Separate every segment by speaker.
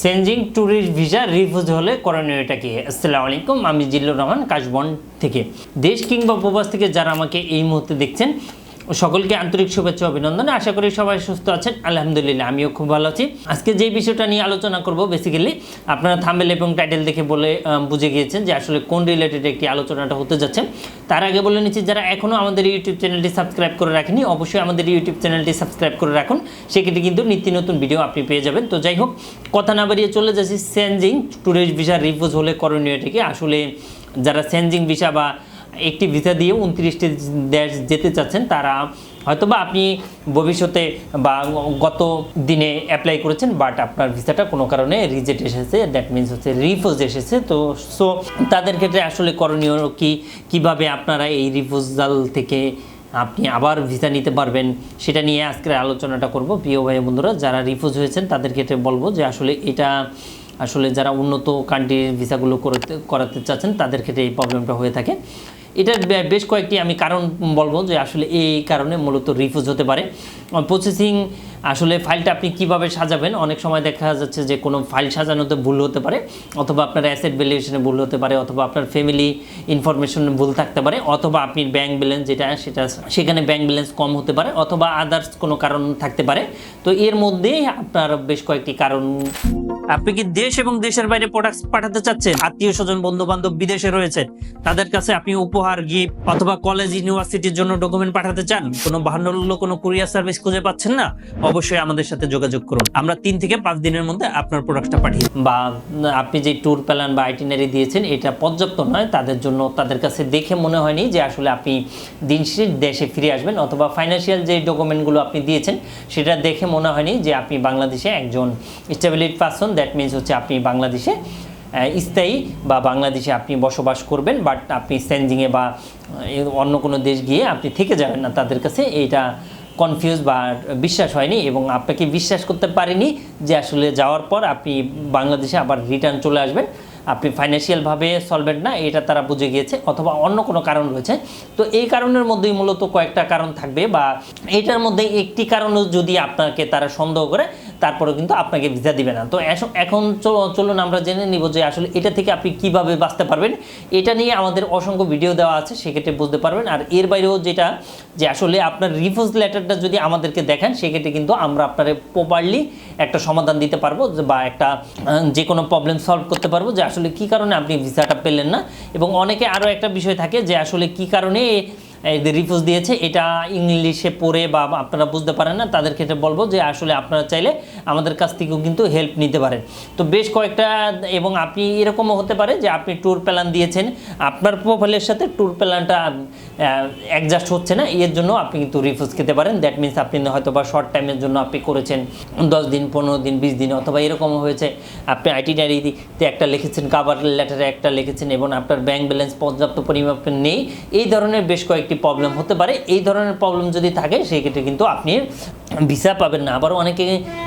Speaker 1: Sensing tourist visa refuse হলে করণীয় এটা কি? আসসালামু আলাইকুম, আমি জিল্লুর রহমান, কাশবন থেকে। দেশ কিংবা উপবাস থেকে যারা আমাকে এই মুহূর্তে দেখছেন সকলকে আন্তরিক শুভেচ্ছা অভিনন্দন। আশা করি সবাই সুস্থ আছেন। আলহামদুলিল্লাহ, আমিও খুব ভালো আছি। আজকে যে বিষয়টা নিয়ে আলোচনা করব বেসিক্যালি আপনারা থাম্বেল এবং টাইটেল দেখে বলে বুঝে গিয়েছেন যে আসলে কোন রিলেটেড একটি আলোচনাটা হতে যাচ্ছে। তার আগে বলে নিচ্ছি, যারা এখনও আমাদের ইউটিউব চ্যানেলটি সাবস্ক্রাইব করে রাখেনি, অবশ্যই আমাদের ইউটিউব চ্যানেলটি সাবস্ক্রাইব করে রাখুন। সেক্ষেত্রে কিন্তু নিত্য নতুন ভিডিও আপনি পেয়ে যাবেন। তো যাই হোক, কথা না বাড়িয়ে চলে যাচ্ছি সেনজিং ট্যুরিস্ট ভিসা রিফিউজ হলে করণীয়টিকে। আসলে যারা সেনজিং ভিসা বা একটি ভিসা দিয়ে উনত্রিশটি দেশ যেতে চাচ্ছেন, তারা হয়তোবা আপনি ভবিষ্যতে বা গত দিনে অ্যাপ্লাই করেছেন বাট আপনার ভিসাটা কোনো কারণে রিজেক্ট এসেছে দ্যাট মিনস হচ্ছে রিফিউজ এসেছে, তো সো তাদের ক্ষেত্রে আসলে করণীয় কি, কীভাবে আপনারা এই রিফিউজাল থেকে আপনি আবার ভিসা নিতে পারবেন, সেটা নিয়ে আজকের আলোচনাটা করব। প্রিয় ভাই বন্ধুরা, যারা রিফিউজ হয়েছেন, তাদের ক্ষেত্রে বলব যে আসলে এটা, আসলে যারা উন্নত কান্ট্রির ভিসাগুলো করতে, করাতে চাচ্ছেন, তাদের ক্ষেত্রে এই প্রবলেমটা হয়ে থাকে। এটার বেশ কয়েকটি আমি কারণ বলব যে আসলে এই কারণে মূলত রিফিউজ হতে পারে। প্রসেসিং আসলে ফাইলটা আপনি কীভাবে সাজাবেন? অনেক সময় দেখা যাচ্ছে যে কোনো ফাইল সাজানোতে ভুল হতে পারে, অথবা আপনার অ্যাসেট ভ্যালুয়েশনে ভুল হতে পারে, অথবা আপনার ফ্যামিলি ইনফরমেশন ভুল থাকতে পারে, অথবা আপনি ব্যাংক ব্যালেন্স যেটা সেটা, সেখানে ব্যাংক ব্যালেন্স কম হতে পারে, অথবা আদার্স কোনো কারণ থাকতে পারে। তো এর মধ্যেই আপনার বেশ কয়েকটি কারণ। আপনি কি দেশ এবং দেশের বাইরে প্রোডাক্ট পাঠাতে চাচ্ছেন? আত্মীয় স্বজন বন্ধু বান্ধব বিদেশে রয়েছে, তাদের কাছে আপনি উপহার গিফট অথবা কলেজ ইউনিভার্সিটির জন্য ডকুমেন্ট পাঠাতে চান? কোনো বাহান্ন কোনো কুরিয়ার সার্ভিস খুঁজে পাচ্ছেন না? অবশ্যই আমাদের সাথে যোগাযোগ করুন। আমরা তিন থেকে পাঁচ দিনের মধ্যে আপনার প্রোডাক্টটা পাঠিয়ে বা আপনি যে ট্যুর প্ল্যান বা আইটিনারি দিয়েছেন, এটা পর্যাপ্ত নয়। তাদের জন্য, তাদের কাছে দেখে মনে হয়নি যে আসলে আপনি দিন দেশে ফিরে আসবেন, অথবা ফাইন্যান্সিয়াল যে ডকুমেন্টগুলো আপনি দিয়েছেন, সেটা দেখে মনে হয়নি যে আপনি বাংলাদেশে একজন স্টেবিলিটি পারসন দ্যাট মিনস হচ্ছে আপনি বাংলাদেশে স্থায়ী বা বাংলাদেশে আপনি বসবাস করবেন বাট আপনি সেনজিংয়ে বা অন্য কোনো দেশ গিয়ে আপনি থেকে যাবেন না। তাদের কাছে এইটা কনফিউজ বা বিশ্বাস হয়নি এবং আপনাকে বিশ্বাস করতে পারেনি যে আসলে যাওয়ার পর আপনি বাংলাদেশে আবার রিটার্ন চলে আসবেন। আপনি ফাইন্যান্সিয়ালভাবে সলভেন্ট না, এটা তারা বুঝে গিয়েছে অথবা অন্য কোনো কারণ রয়েছে। তো এই কারণের মধ্যেই মূলত কয়েকটা কারণ থাকবে বা এটার মধ্যে একটি কারণও যদি আপনাকে তারা সন্দেহ করে তারপরে কিন্তু আপনাকে ভিসা দিবে না। তো এখন চল- চলুন আমরা জেনে নিব যে আসলে এটা থেকে আপনি কীভাবে বাঁচতে পারবেন। এটা নিয়ে আমাদের অসংখ্য ভিডিও দেওয়া আছে, সেক্ষেত্রে বুঝতে পারবেন। আর এর বাইরেও যেটা, যে আসলে আপনার রিফিউজ লেটারটা যদি আমাদেরকে দেখেন, সেক্ষেত্রে কিন্তু আমরা আপনার প্রপারলি একটা সমাধান দিতে পারব বা একটা যে কোনো প্রবলেম সলভ করতে পারব, যে আসলে কি কারণে আপনি ভিসাটা পেলেন না। এবং অনেকে আরও একটা বিষয় থাকে, যে আসলে কি কারণে রিফিউজ দিয়েছে, এটা ইংলিশে পড়ে বা আপনারা বুঝতে পারেন না, তাদের ক্ষেত্রে বলব যে আসলে আপনারা চাইলে আমাদের কাছ থেকেও কিন্তু হেল্প নিতে পারেন। তো বেশ কয়েকটা, এবং আপনি এরকমও হতে পারে যে আপনি ট্যুর প্ল্যান দিয়েছেন, আপনার প্রোফাইলের সাথে ট্যুর প্ল্যানটা অ্যাডজাস্ট হচ্ছে না, এর জন্য আপনি কিন্তু রিফিউজ খেতে পারেন। দ্যাট মিনস আপনি হয়তো বা শর্ট টাইমের জন্য আপনি করেছেন, দশ দিন, পনেরো দিন, বিশ দিন, অথবা এরকম হয়েছে, আপনি আইটিনারিতে একটা লিখেছেন কাভার লেটারে একটা লিখেছেন, এবং আপনার ব্যাংক ব্যালেন্স পর্যাপ্ত পরিমাপে নেই, এই ধরনের বেশ কয়েকটি প্রবলেম হতে পারে? এই ধরনের প্রবলেম যদি থাকে, সেক্ষেত্রে কিন্তু আপনি ভিসা পাবেন না। আবার অনেকে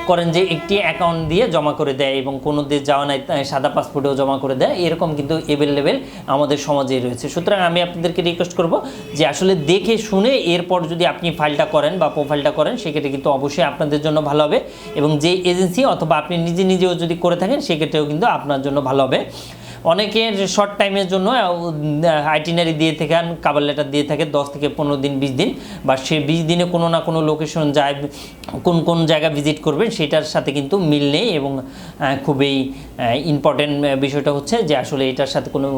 Speaker 1: করেন যে একটি অ্যাকাউন্ট দিয়ে জমা করে দেয় এবং কোনো দেশ যাওয়া নাই সাদা পাসপোর্টেও জমা করে দেয়। এরকম কিন্তু এভেলেবেল আমাদের সমাজে রয়েছে। সুতরাং আমি আপনাদেরকে রিকোয়েস্ট করব যে আসলে দেখে শুনে এরপর যদি আপনি ফাইলটা করেন বা প্রোফাইলটা করেন, সেক্ষেত্রে কিন্তু অবশ্যই আপনাদের জন্য ভালো হবে। এবং যে এজেন্সি অথবা আপনি নিজে নিজেও যদি করে থাকেন, সেক্ষেত্রেও কিন্তু আপনার জন্য ভালো হবে। অনেকের শর্ট টাইমের জন্য আইটিনারি দিয়ে থাকেন কাবার লেটার দিয়ে থাকে দশ থেকে পনেরো দিন, বিশ দিন। বা সে বিশ দিনে কোনো না কোনো লোকেশন যায়, কোন কোন জায়গা ভিজিট করবেন সেটার সাথে কিন্তু মিল নেই এবং খুবই ইম্পর্টেন্ট বিষয়টা হচ্ছে যে আসলে এটার সাথে কোনো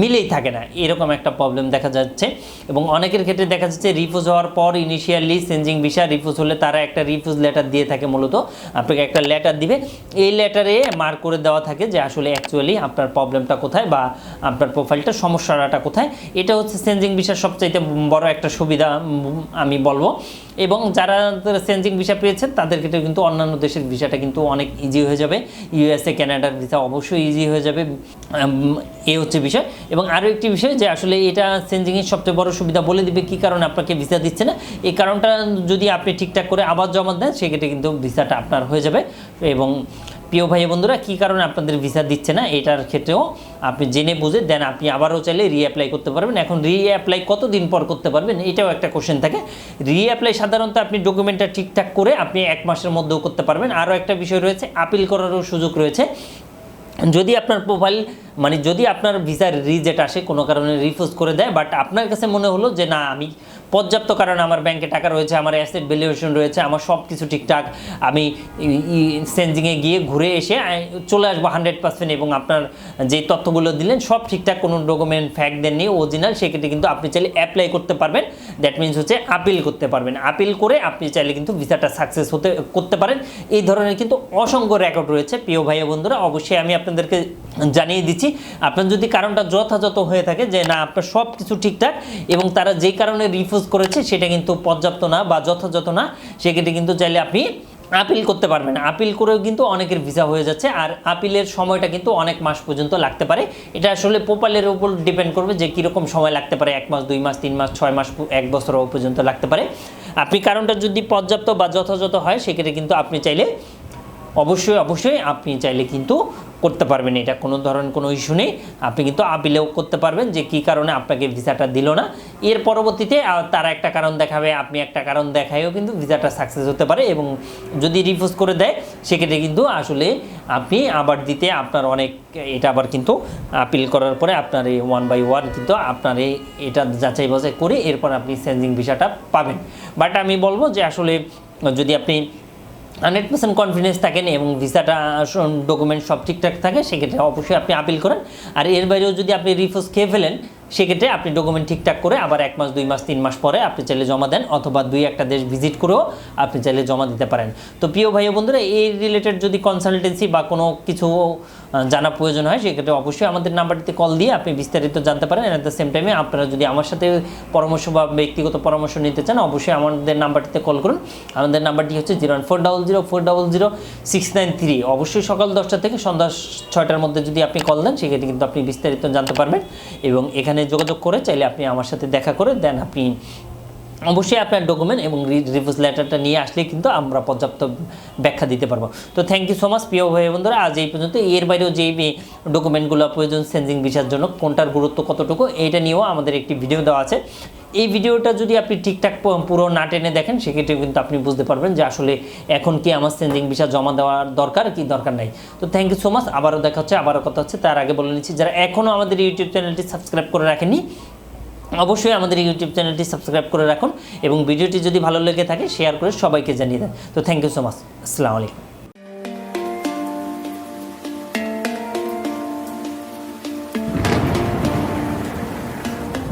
Speaker 1: মিলেই থাকে না, এরকম একটা প্রবলেম দেখা যাচ্ছে। এবং অনেকের ক্ষেত্রে দেখা যাচ্ছে রিফিউজ হওয়ার পর ইনিশিয়ালি সেন্সিং ভিসা রিফিউজ হলে তারা একটা রিফিউজ লেটার দিয়ে থাকে মূলত। আপনাকে একটা লেটার দিবে। এই লেটারে মার্ক করে দেওয়া থাকে যে আসলে অ্যাকচুয়ালি আপনার প্রবলেমটা কোথায় বা আপনার প্রোফাইলটা সমস্যাটা কোথায়। এটা হচ্ছে সেন্সিং ভিসার সবচাইতে বড় একটা সুবিধা আমি বলব। এবং যারা সেন্সিং ভিসা পেয়েছেন, তাদের ক্ষেত্রে কিন্তু অন্যান্য দেশের ভিসাটা কিন্তু অনেক ইজি হয়ে যাবে। ইউএসএ কানাডার ভিসা অবশ্যই ইজি হয়ে যাবে। এ হচ্ছে বিষয়। এবং আরও একটি বিষয় যে আসলে এটা সেন্সিংয়ের সবচেয়ে বড় সুবিধা বলে দিবে, কী কারণে আপনাকে ভিসা দিচ্ছে না? এই কারণটা যদি আপনি ঠিকঠাক করে আবার জমা দেন, সেক্ষেত্রে কিন্তু ভিসাটা আপনার হয়ে যাবে। এবং প্রিয় ভাই বন্ধুরা, কী কারণে আপনাদের ভিসা দিচ্ছে না? এটার ক্ষেত্রেও আপনি জেনে বুঝে দেন, আপনি আবারও চাইলে রিঅ্যাপ্লাই করতে পারবেন। এখন রিঅ্যাপ্লাই কতদিন পর করতে পারবেন? এটাও একটা কোশ্চেন থাকে। রিঅ্যাপ্লাই সাধারণত আপনি ডকুমেন্টটা ঠিকঠাক করে আপনি এক মাসের মধ্যেও করতে পারবেন। আরও একটা বিষয় রয়েছে আপিল করারও সুযোগ রয়েছে। যদি আপনার প্রোফাইল মানে যদি আপনার ভিসার রিজেট আসে, কোনো কারণে রিফিউজ করে দেয় বাট আপনার কাছে মনে হলো যে, না, আমি পর্যাপ্ত কারণে আমার ব্যাংকে টাকা রয়েছে, আমার অ্যাসেট ভ্যালুয়েশন রয়েছে, আমার সব কিছু ঠিকঠাক। আমি সেন্সিংয়ে গিয়ে ঘুরে এসে চলে আসব হান্ড্রেড পার্সেন্ট এবং আপনার যে তথ্যগুলো দিলেন, সব ঠিকঠাক, কোনো ডকুমেন্ট ফ্যাক্ট দেননি অরিজিনাল সেক্ষেত্রে কিন্তু আপনি চাইলে অ্যাপ্লাই করতে পারবেন। দ্যাট মিনস হচ্ছে আপিল করতে পারবেন। আপিল করে আপনি চাইলে কিন্তু ভিসাটা সাকসেস হতে, করতে পারেন। এই ধরনের কিন্তু অসংখ্য রেকর্ড রয়েছে, প্রিয় ভাই বন্ধুরা, অবশ্যই আমি আপনাদেরকে জানিয়ে দিচ্ছি। আপনার যদি কারণটা যথাযথ হয়ে থাকে যে না, আপনার সব কিছু ঠিকঠাক এবং তারা যেই কারণে রিফিউজ করেছে, সেটা কিন্তু পর্যাপ্ত না বা যথাযথ না, সেক্ষেত্রে কিন্তু চাইলে আপনি আপিল করতে পারবেন। আপিল করেও কিন্তু অনেকের ভিসা হয়ে যাচ্ছে, আর আপিলের সময়টা কিন্তু অনেক মাস পর্যন্ত লাগতে পারে। এটা আসলে পোপালের উপর ডিপেন্ড করবে যে কীরকম সময় লাগতে পারে, এক মাস, দুই মাস, তিন মাস, ছয় মাস, এক বছর পর্যন্ত লাগতে পারে। আপনি কারণটা যদি পর্যাপ্ত বা যথাযথ হয়, সেক্ষেত্রে কিন্তু আপনি চাইলে অবশ্যই অবশ্যই আপনি চাইলে কিন্তু করতে পারবেন, এটা কোনো ধরনের কোনো ইস্যু নেই। আপনি কিন্তু আপিলেও করতে পারবেন যে কী কারণে আপনাকে ভিসাটা দিল না। এর পরবর্তীতে তারা একটা কারণ দেখাবে, আপনি একটা কারণ দেখায়ও কিন্তু ভিসাটা সাকসেস হতে পারে এবং যদি রিফিউজ করে দেয়, সেক্ষেত্রে কিন্তু আসলে আপনি আবার দিতে আপনার অনেক, এটা আবার কিন্তু আপিল করার পরে আপনার এই ওয়ান বাই ওয়ান কিন্তু আপনার এই, এটা যাচাই বাছাই করে এরপর আপনি চেঞ্জিং ভিসাটা পাবেন। বাট আমি বলব যে আসলে যদি আপনি হান্ড্রেড পার্সেন্ট কনফিডেন্স থাকেন এবং ভিসাটা ডকুমেন্ট সব ঠিকঠাক থাকে, সেক্ষেত্রে অবশ্যই আপনি আপিল করেন। আর এর বাইরেও যদি আপনি রিফোর্স খেয়ে ফেলেন সেক্ষেত্রে আপনি ডকুমেন্ট ঠিকঠাক করে আবার এক মাস, দুই মাস, তিন মাস পরে আপনি চাইলে জমা দেন অথবা দুই একটা দেশ ভিজিট করেও আপনি চাইলে জমা দিতে পারেন। তো প্রিয় ভাই বন্ধুরা, এই রিলেটেড যদি কনসালটেন্সি বা কোনো কিছু জানা প্রয়োজন হয়, সেক্ষেত্রে অবশ্যই আমাদের নাম্বারটিতে কল দিয়ে আপনি বিস্তারিত জানতে পারেন। অ্যাট দ্য সেম টাইমে আপনারা যদি আমার সাথে পরামর্শ বা ব্যক্তিগত পরামর্শ নিতে চান, অবশ্যই আমাদের নাম্বারটিতে কল করুন। আমাদের নাম্বারটি হচ্ছে zero one four double zero four double zero six nine three. অবশ্যই সকাল দশটা থেকে সন্ধ্যা ছয়টার মধ্যে যদি আপনি কল দেন, সেক্ষেত্রে কিন্তু আপনি বিস্তারিত জানতে পারবেন। এবং এখানে যোগাযোগ করে চাইলে আপনি আমার সাথে দেখা করে দেন আপনি অবশ্যই আপনার ডকুমেন্ট এবং রিভিউজ লেটারটা নিয়ে আসলে কিন্তু আমরা পর্যাপ্ত ব্যাখ্যা দিতে পারব। তো থ্যাংক ইউ সো মাচ প্রিয় ভাই বন্ধুরা। আজ এই পর্যন্ত। এর বাইরেও যেই ডকুমেন্টগুলো প্রয়োজন সেন্সিং ভিসার জন্য কোনটার গুরুত্ব কতটুকু, এটা নিয়েও আমাদের একটি ভিডিও দেওয়া আছে। এই ভিডিওটা যদি আপনি ঠিকঠাক পুরো না টেনে দেখেন, সেক্ষেত্রে কিন্তু আপনি বুঝতে পারবেন যে আসলে এখন কি আমার সেন্সিং ভিসা জমা দেওয়ার দরকার, কি দরকার নাই। তো থ্যাংক ইউ সো মাচ আবারও দেখা হচ্ছে, আবারও কথা হচ্ছে, তার আগে বলে নিচ্ছি, যারা এখনও আমাদের ইউটিউব চ্যানেলটি সাবস্ক্রাইব করে রাখেননি, অবশ্যই আমাদের ইউটিউব চ্যানেলটি সাবস্ক্রাইব করে রাখুন এবং ভিডিওটি যদি ভালো লেগে থাকে শেয়ার করে সবাইকে জানিয়ে দেন। তো থ্যাংক ইউ সো মাচ আসসালামু আলাইকুম।